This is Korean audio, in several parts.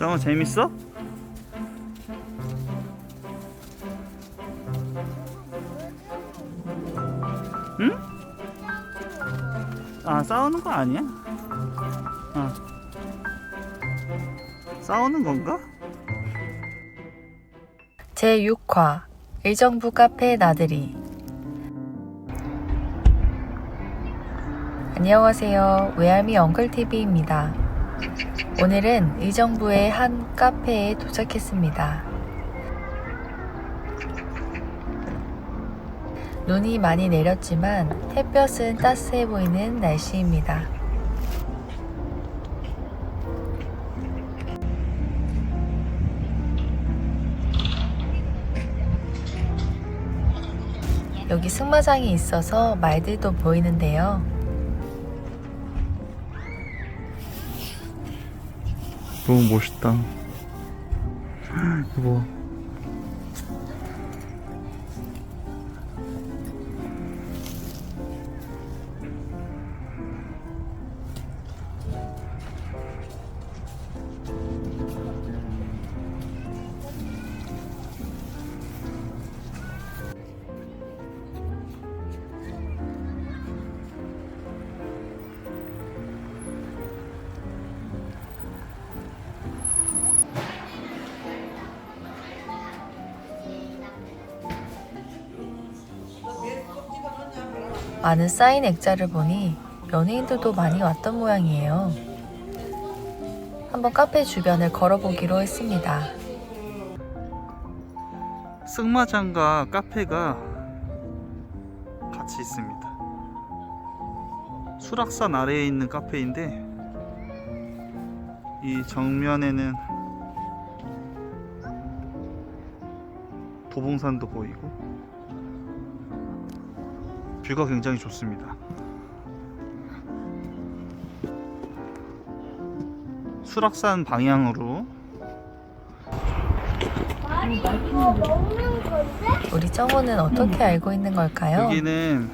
정우 재밌어? 응? 아 싸우는 거 아니야? 어. 싸우는 건가? 제6화 의정부 카페 나들이 안녕하세요. 외할미 엉클TV입니다. 오늘은 의정부의 한 카페에 도착했습니다. 눈이 많이 내렸지만 햇볕은 따스해 보이는 날씨입니다. 여기 승마장이 있어서 말들도 보이는데요. 너무 멋있다. 이거 많은 쌓인 액자를 보니 연예인들도 많이 왔던 모양이에요. 한번 카페 주변을 걸어보기로 했습니다. 승마장과 카페가 같이 있습니다. 수락산 아래에 있는 카페인데 이 정면에는 도봉산도 보이고 뷰가 굉장히 좋습니다. 수락산 방향으로 이거 먹는 건데? 우리 정호는 어떻게 알고 있는 걸까요? 여기는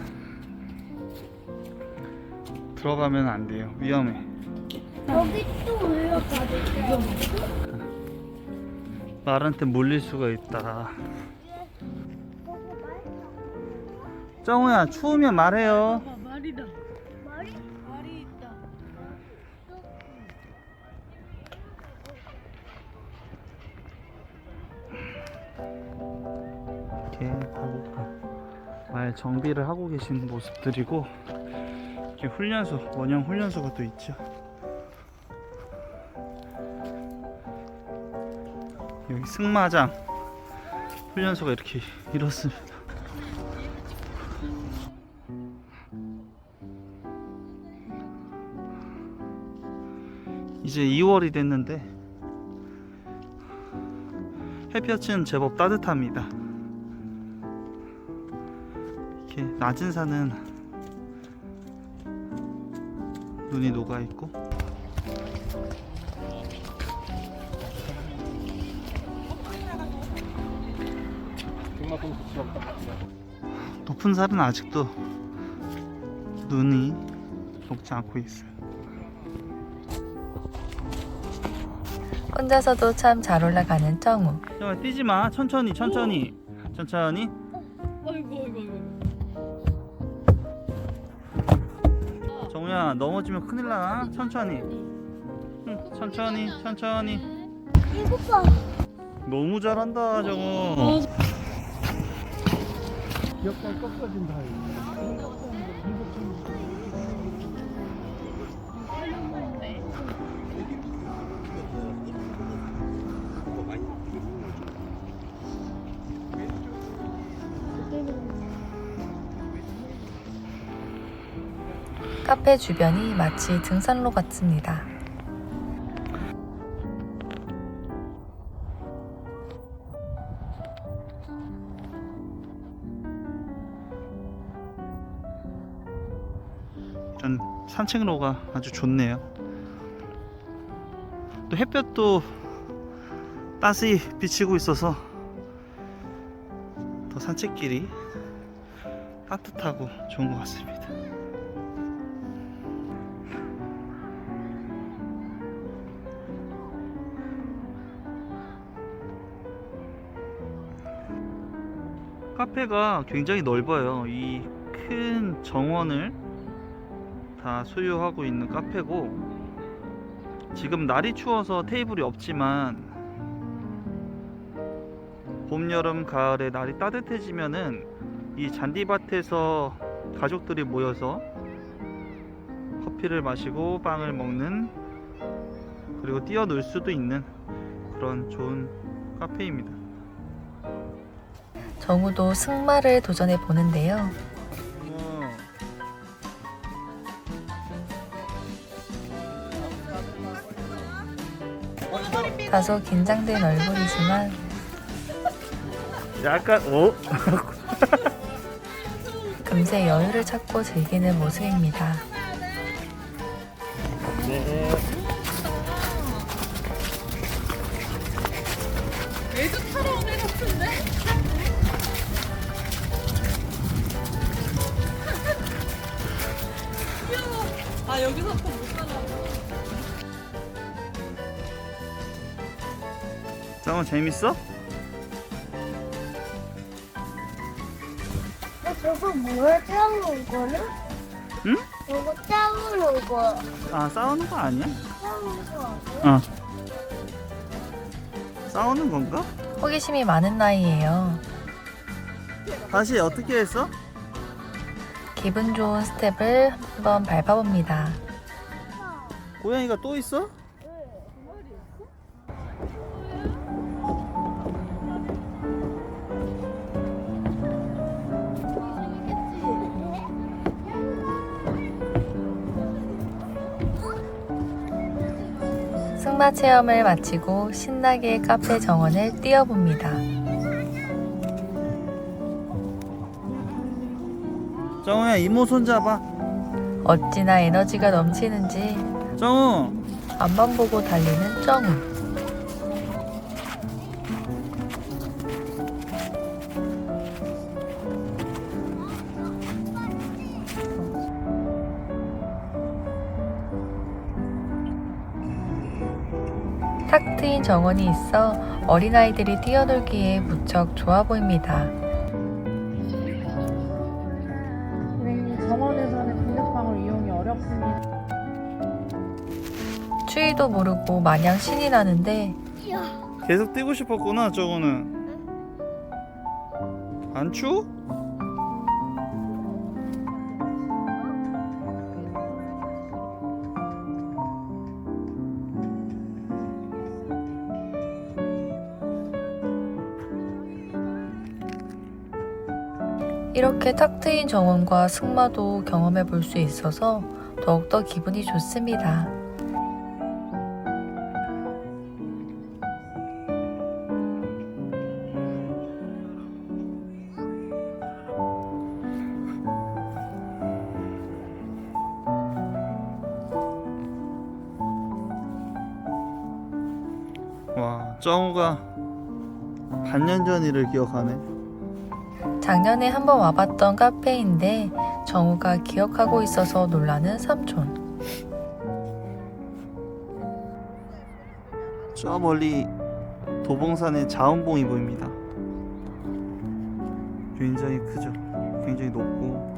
들어가면 안 돼요. 위험해. 여기 또 올라가도 말한테 물릴 수가 있다. 정우야, 추우면 말해요. 말이? 이렇게 하고 말 정비를 하고 계신 모습들이고 이렇게 훈련소, 원형 훈련소가 또 있죠. 여기 승마장 훈련소가 이렇게 이렇습니다. 이제 2월이 됐는데 햇볕은 제법 따뜻합니다. 이렇게 낮은 산은 눈이 녹아 있고 높은 산은 아직도 눈이 녹지 않고 있어요. 혼자서도 참 잘 올라가는 정우. 야, 뛰지 마. 천천히, 천천히, 천천히. 아이고 아이고 아이고 정우야, 넘어지면 큰일 나. 천천히. 응, 천천히, 천천히. 봐 너무 잘한다, 정우. 꺾어진다. 카페 주변이 마치 등산로 같습니다. 전 산책로가 아주 좋네요. 또 햇볕도 따스히 비치고 있어서 더 산책길이 따뜻하고 좋은 것 같습니다. 카페가 굉장히 넓어요. 이 큰 정원을 다 소유하고 있는 카페고 지금 날이 추워서 테이블이 없지만 봄, 여름, 가을에 날이 따뜻해지면은 이 잔디밭에서 가족들이 모여서 커피를 마시고 빵을 먹는 그리고 뛰어놀 수도 있는 그런 좋은 카페입니다. 정우도 승마를 도전해 보는데요. 다소 긴장된 얼굴이지만 약간 오 금세 여유를 찾고 즐기는 모습입니다. 네. 애도 타러 온애 아 여기서 또못 가나 정우 재밌어? 어, 저거 뭐야? 짜오는 거는? 응? 저거 짜오는 거. 아 싸우는 거 아니야? 짜오는 거 아니야? 어. 싸우는 건가? 호기심이 많은 나이예요. 다시 어떻게 했어? 기분 좋은 스텝을 한번 밟아봅니다. 고양이가 또 있어? 승마 체험을 마치고 신나게 카페 정원을 뛰어봅니다. 정우야 이모 손 잡아. 어찌나 에너지가 넘치는지 정우 앞만 보고 달리는 정우. 탁 트인 정원이 있어 어린아이들이 뛰어놀기에 무척 좋아 보입니다. 어렵습니다. 추위도 모르고 마냥 신이 나는데. 계속 뛰고 싶었구나 정우는. 안 추워? 이렇게 탁 트인 정원과 승마도 경험해 볼 수 있어서 더욱더 기분이 좋습니다. 와 정우가 반년 전 일을 기억하네. 작년에 한번 와봤던 카페인데 정우가 기억하고 있어서 놀라는 삼촌. 저 멀리 도봉산의 자원봉이 보입니다. 굉장히 크죠. 굉장히 높고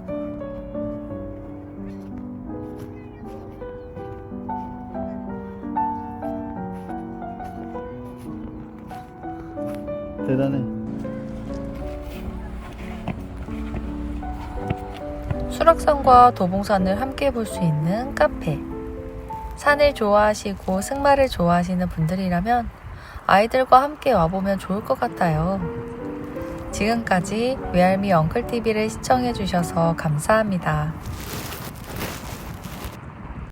대단해. 수락산과 도봉산을 함께 볼 수 있는 카페. 산을 좋아하시고 승마를 좋아하시는 분들이라면 아이들과 함께 와보면 좋을 것 같아요. 지금까지 외할미 엉클TV를 시청해주셔서 감사합니다.